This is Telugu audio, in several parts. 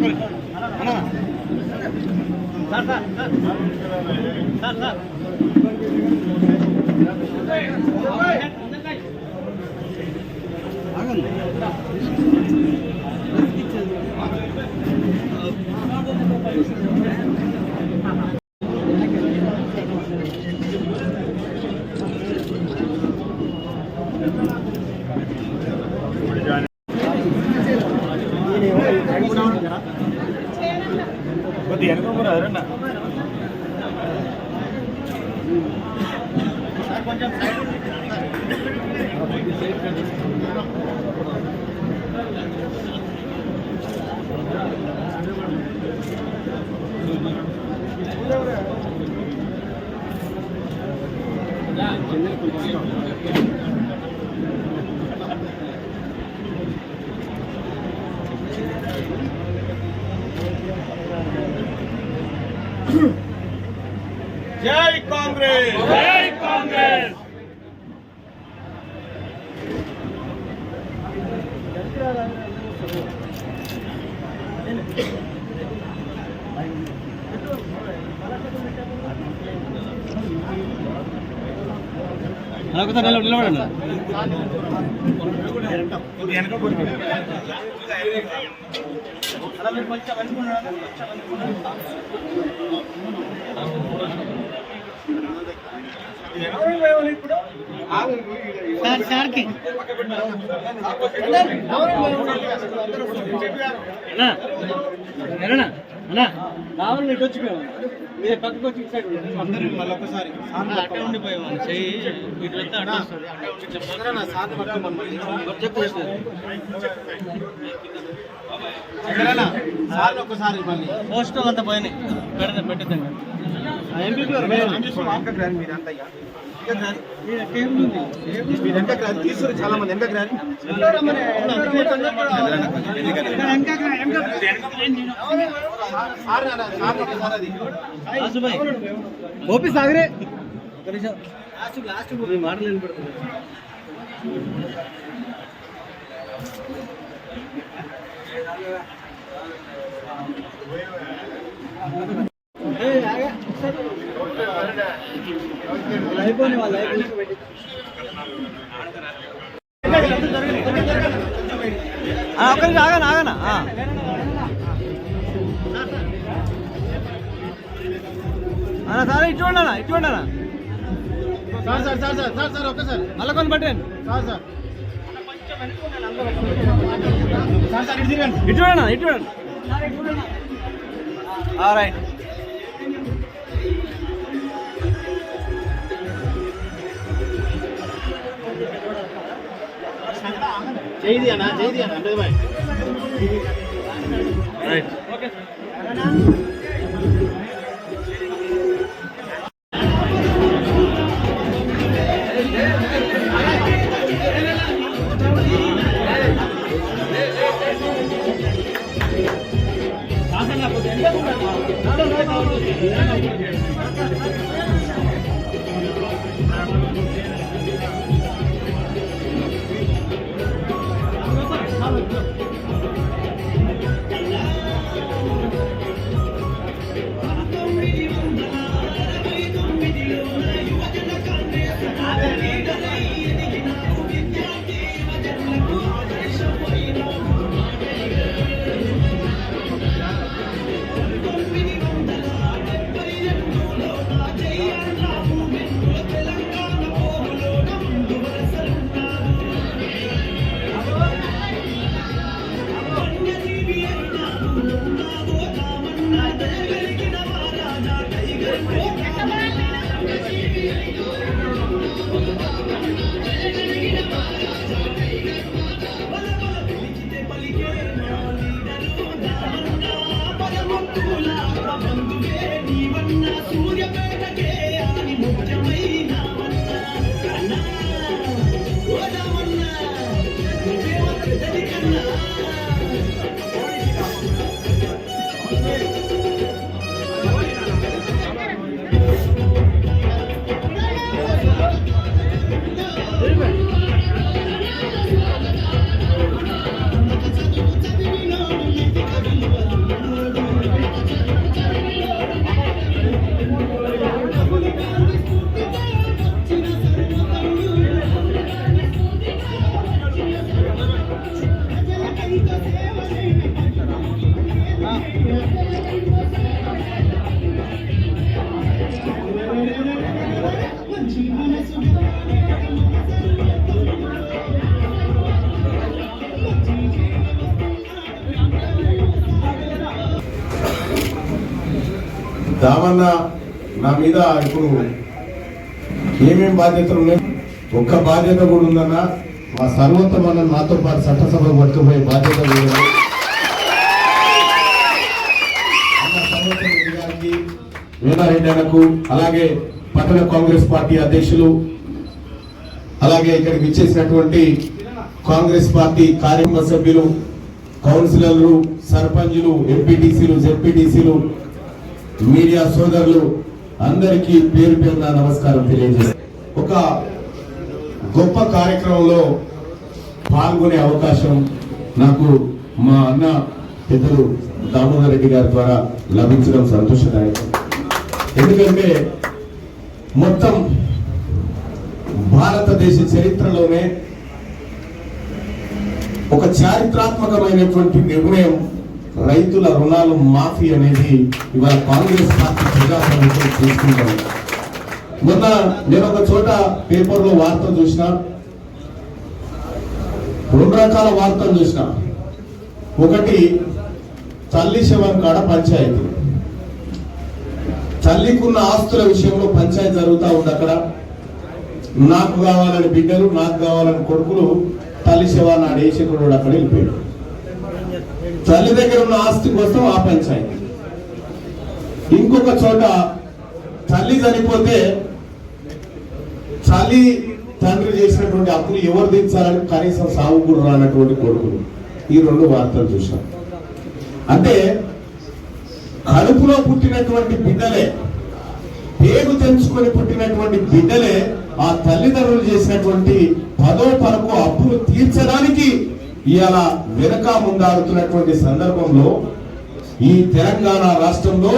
కొద్దిగా जय कांग्रेस जय కాంగ్రెస్ నిలబడండి. కొద్దిగా వెనక కొద్దిగా సార్ సార్కి. అన్నా ఎరన్నా అన్నా. రావాలి ఇటు వచ్చిపోయాము మీరు పక్కకు వచ్చి ఇటు సైడ్ అందరూ మళ్ళీ ఒకసారి అట్టే ఉండిపోయాము చెయ్యి. ఇటు వెళ్తే అట్టే వస్తుంది. అట్టే ఉండి చెప్పాలి చెప్పు ఎక్కడన్నా సార్ ఒక్కసారి మళ్ళీ. పోస్టులు అంతా పోయినాయి. పెడతా పెట్టేద్దాం. తీసుకుని చాలా మంది. వెనకకు రాని ఓపి సాగరే. మాటలు వినపడుతుంది ఒక్కరికి ఆగనా ఆగనా? అన్న సార్ ఇటు ఉండనా ఇటు ఉండనా sir sir sir sir sir sir మళ్ళీ కొన్ని పట్టండి సార్ సార్. సార్ సార్ ఇటు ఇటు ఇటు రైట్. రైట్ దామన్న నా మీద ఇప్పుడు ఏమేమి బాధ్యతలు ఉన్నాయి ఒక్క బాధ్యత కూడా ఉందన్న మా సర్వోత్తమన్న నాతో పాటు చట్టసభ పట్టుకుపోయే బాధ్యత కూడా ఉంది. అలాగే పట్టణ కాంగ్రెస్ పార్టీ అధ్యక్షులు అలాగే ఇక్కడికి ఇచ్చేసినటువంటి కాంగ్రెస్ పార్టీ కార్యక్రమ సభ్యులు కౌన్సిలర్లు సర్పంచులు ఎంపీటీసీలు జెడ్పీటీసీలు మీడియా సోదరులు అందరికీ పేరు పేరున నమస్కారం తెలియజేస్తాను ఒక గొప్ప కార్యక్రమంలో పాల్గొనే అవకాశం నాకు మా అన్న పెద్దలు దామోదర్ రెడ్డి గారి ద్వారా లభించడం సంతోషదాయకం. ఎందుకంటే మొత్తం భారతదేశ చరిత్రలోనే ఒక చారిత్రాత్మకమైనటువంటి నిర్ణయం రైతుల రుణాలు మాఫీ అనేది ఇవాళ కాంగ్రెస్ పార్టీ ప్రజాప్రభుత్వం తీసుకుంటారు మొన్న నేను ఒక చోట పేపర్లో వార్త చూసిన రెండు రకాల వార్తలు చూసిన. ఒకటి తల్లి శవం కాడ పంచాయతీ. తల్లికున్న ఆస్తుల విషయంలో పంచాయతీ జరుగుతూ ఉంది అక్కడ. నాకు కావాలని బిడ్డలు నాకు కావాలని కొడుకులు తల్లి శవాన్ని ఆడేసి కూడా అక్కడ వెళ్ళిపోయాడు తల్లి దగ్గర ఉన్న ఆస్తి కోసం ఆ పంచాయతీ ఇంకొక చోట తల్లి చనిపోతే తల్లి తండ్రి చేసినటువంటి అప్పులు ఎవరు తీర్చాలని కనీసం సాగుకుడు రానటువంటి కొడుకులు. ఈ రెండు వార్తలు చూసాం అంటే కడుపులో పుట్టినటువంటి బిడ్డలే పేరు తెంచుకొని పుట్టినటువంటి బిడ్డలే ఆ తల్లిదండ్రులు చేసినటువంటి పదో పరకు అప్పులు తీర్చడానికి ఇవాళ వెనక ముందాడుతున్నటువంటి సందర్భంలో ఈ తెలంగాణ రాష్ట్రంలో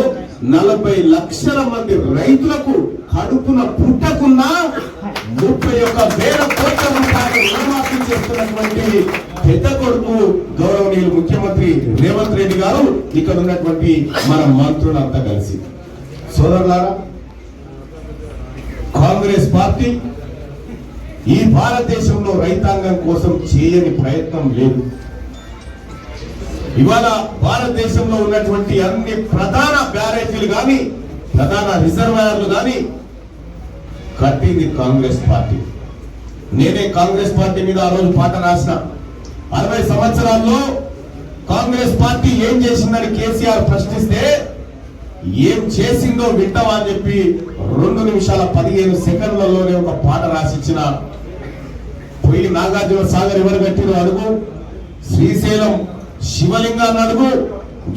నలభై లక్షల మంది రైతులకు కడుపున పుట్టకున్నా ముప్పై ఒక్క వేల కోట్ల రూపాయలు రుణమాఫీ చేస్తున్నటువంటి పెద్ద కొడుకు గౌరవనీయులు ముఖ్యమంత్రి రేవంత్ రెడ్డి గారు ఇక్కడ ఉన్నటువంటి మన మంత్రులంతా కలిసి. సోదరులారా కాంగ్రెస్ పార్టీ ఈ భారతదేశంలో రైతాంగం కోసం చేయని ప్రయత్నం లేదు. ఇవాళ భారతదేశంలో ఉన్నటువంటి అన్ని ప్రధాన బ్యారేజీలు కానీ ప్రధాన రిజర్వాయర్లు కానీ కట్టింది కాంగ్రెస్ పార్టీ. నేనే కాంగ్రెస్ పార్టీ మీద ఆ రోజు పాట రాసిన. అరవై సంవత్సరాల్లో కాంగ్రెస్ పార్టీ ఏం చేసిందని కేసీఆర్ ప్రశ్నిస్తే ఏం చేసిందో వింటావా అని చెప్పి రెండు నిమిషాల పదిహేను సెకండ్లలోనే ఒక పాట రాసిచ్చిన పోయి నాగార్జున సాగర్ ఎవరు కట్టిన అడుగు. శ్రీశైలం శివలింగాన్ని అడుగు.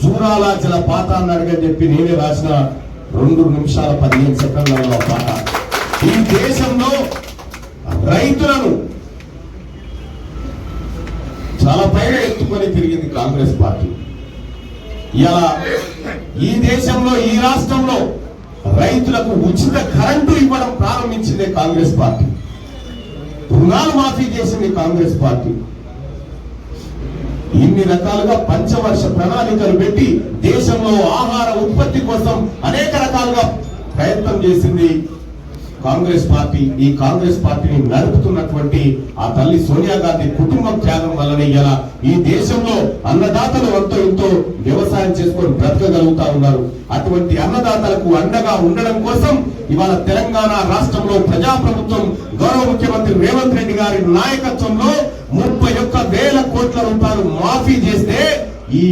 జూరాలాచల జల అడుగని చెప్పి నేనే రాసిన రెండు నిమిషాల పదిహేను సెకండ్లలో పాట. ఈ దేశంలో రైతులను చాలా పైన ఎత్తుకొని తిరిగింది కాంగ్రెస్ పార్టీ. ఇలా ఈ దేశంలో ఈ రాష్ట్రంలో రైతులకు ఉచిత కరెంటు ఇవ్వడం ప్రారంభించిందే కాంగ్రెస్ పార్టీ. రుణాలు మాఫీ చేసింది కాంగ్రెస్ పార్టీ. ఇన్ని రకాలుగా పంచవర్ష ప్రణాళికలు పెట్టి దేశంలో ఆహార ఉత్పత్తి కోసం అనేక రకాలుగా ప్రయత్నం చేసింది కాంగ్రెస్ పార్టీ. ఈ కాంగ్రెస్ పార్టీని నడుపుతున్నటువంటి ఆ తల్లి సోనియా గాంధీ కుటుంబం త్యాగం వల్లనే ఇలా ఈ దేశంలో అంతో ఇంతో వ్యవసాయం చేసుకొని బ్రతకగలుగుతా ఉన్నారు. అటువంటి అన్నదాతలకు అండగా ఉండడం కోసం ఇవాళ తెలంగాణ రాష్ట్రంలో ప్రజాప్రభుత్వం గౌరవ ముఖ్యమంత్రి రేవంత్ రెడ్డి గారి నాయకత్వంలో ముప్పై ఒక్క వేల కోట్ల రూపాయలు మాఫీ చేస్తే ఈ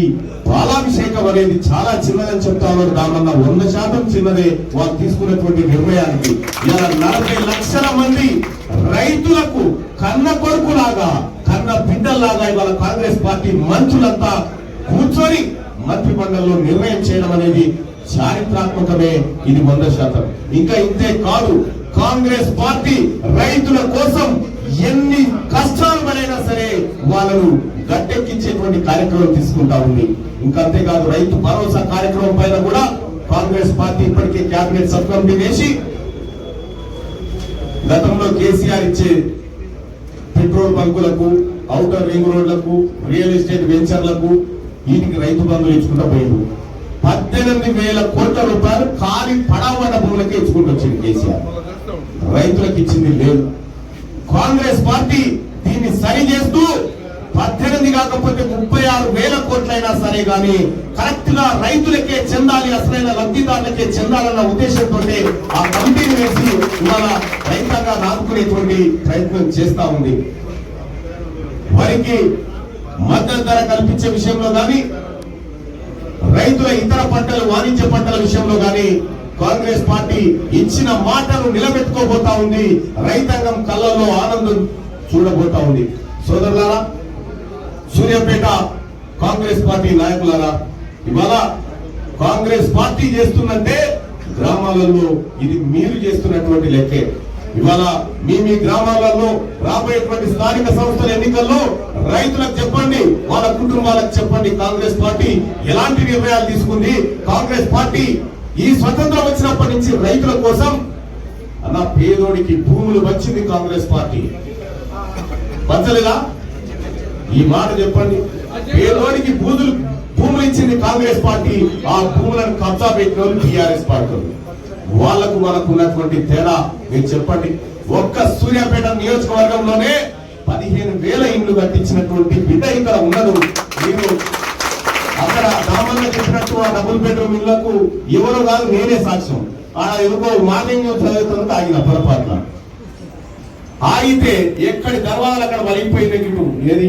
పాలాభిషేకం అనేది చాలా చిన్నదని చెప్తా ఉన్నారు. దానివల్ల వంద శాతం చిన్నదే వాళ్ళు తీసుకున్నటువంటి నిర్ణయానికి. ఇలా నలభై లక్షల మంది రైతులకు కన్న కొడుకులాగా కన్న బిడ్డలాగా ఇవాళ కాంగ్రెస్ పార్టీ మంత్రులంతా కూర్చొని మంత్రిమండలిలో నిర్ణయం చేయడం అనేది చారిత్రాత్మకమే ఇది వంద శాతం. ఇంకా ఇంతే కాదు కాంగ్రెస్ పార్టీ రైతుల కోసం ఎన్ని కష్టాలు పడైనా సరే వాళ్ళను గట్టెక్కించేటువంటి కార్యక్రమం తీసుకుంటా ఉంది. ఇంకా అంతేకాదు రైతు భరోసా కార్యక్రమం పైన కూడా కాంగ్రెస్ పార్టీ ఇప్పటికే కేబినెట్ సబ్ కమిటీ వేసి గతంలో కేసీఆర్ ఇచ్చే పెట్రోల్ బంకులకు ఔటర్ రింగ్ రోడ్లకు రియల్ ఎస్టేట్ వెంచర్లకు దీనికి రైతు బంధువులు ఇచ్చుకుంటూ పోయిండు. పద్దెనిమిది వేల కోట్ల రూపాయలు ఖాళీ పడవన్న భూములకే ఇచ్చుకుంటూ వచ్చింది కేసీఆర్. రైతులకు ఇచ్చింది లేదు. కాంగ్రెస్ పార్టీ దీన్ని సరి చేస్తూ పద్దెనిమిది కాకపోతే ముప్పై ఆరు వేల కోట్లైనా సరే గాని కరెక్ట్గా రైతులకే చెందాలి అసలైన లబ్ధిదారులకే చెందాలన్న ఉద్దేశంతో ఆ కమిటీని వేసి ఇవాళ రైతాంగాన్ని ఆదుకునేటువంటి ప్రయత్నం చేస్తా ఉంది. వారికి మద్దతు ధర కల్పించే విషయంలో కానీ రైతుల ఇతర పంటలు వాణిజ్య పంటల విషయంలో కానీ కాంగ్రెస్ పార్టీ ఇచ్చిన మాటను నిలబెట్టుకోబోతా ఉంది. రైతాంగం కళ్ళల్లో ఆనందం చూడబోతా ఉంది. సోదరులారా సూర్యాపేట కాంగ్రెస్ పార్టీ నాయకులారా ఇవాళ కాంగ్రెస్ పార్టీ చేస్తున్నట్టే గ్రామాలలో ఇది మీరు చేస్తున్నటువంటి లెక్కే. ఇవాళ మీ మీ గ్రామాలలో రాబోయేటువంటి స్థానిక సంస్థల ఎన్నికల్లో రైతులకు చెప్పండి వాళ్ళ కుటుంబాలకు చెప్పండి కాంగ్రెస్ పార్టీ ఎలాంటి నిర్ణయాలు తీసుకుంది? కాంగ్రెస్ పార్టీ ఈ స్వతంత్రం వచ్చినప్పటి నుంచి రైతుల కోసం అన్న పేదోడికి భూములు వచ్చింది కాంగ్రెస్ పార్టీ. పంచలేదా? ఈ మాట చెప్పండి. పేదోడికి భూములు భూములు ఇచ్చింది కాంగ్రెస్ పార్టీ ఆ భూములను కబ్జా పెట్టిన టీఆర్ఎస్ పార్టీ వాళ్ళకు మనకు ఉన్నటువంటి తేడా మీరు చెప్పండి. ఒక్క సూర్యాపేట నియోజకవర్గంలోనే పదిహేను వేల ఇండ్లు కట్టించినటువంటి బిడ్డ ఇక్కడ ఉన్నది మీరు అక్కడ సామాన్య చెప్పినట్టు ఆ డబుల్ బెడ్రూమ్ ఇళ్ళకు ఎవరో కాదు నేనే సాక్ష్యం. ఆడ ఎందుకో మార్నింగ్ చదువుతున్నది ఆగిన పొరపాటున. ఆగితే ఎక్కడి తర్వాత అక్కడ వలిగిపోయింది ఇటు ఏది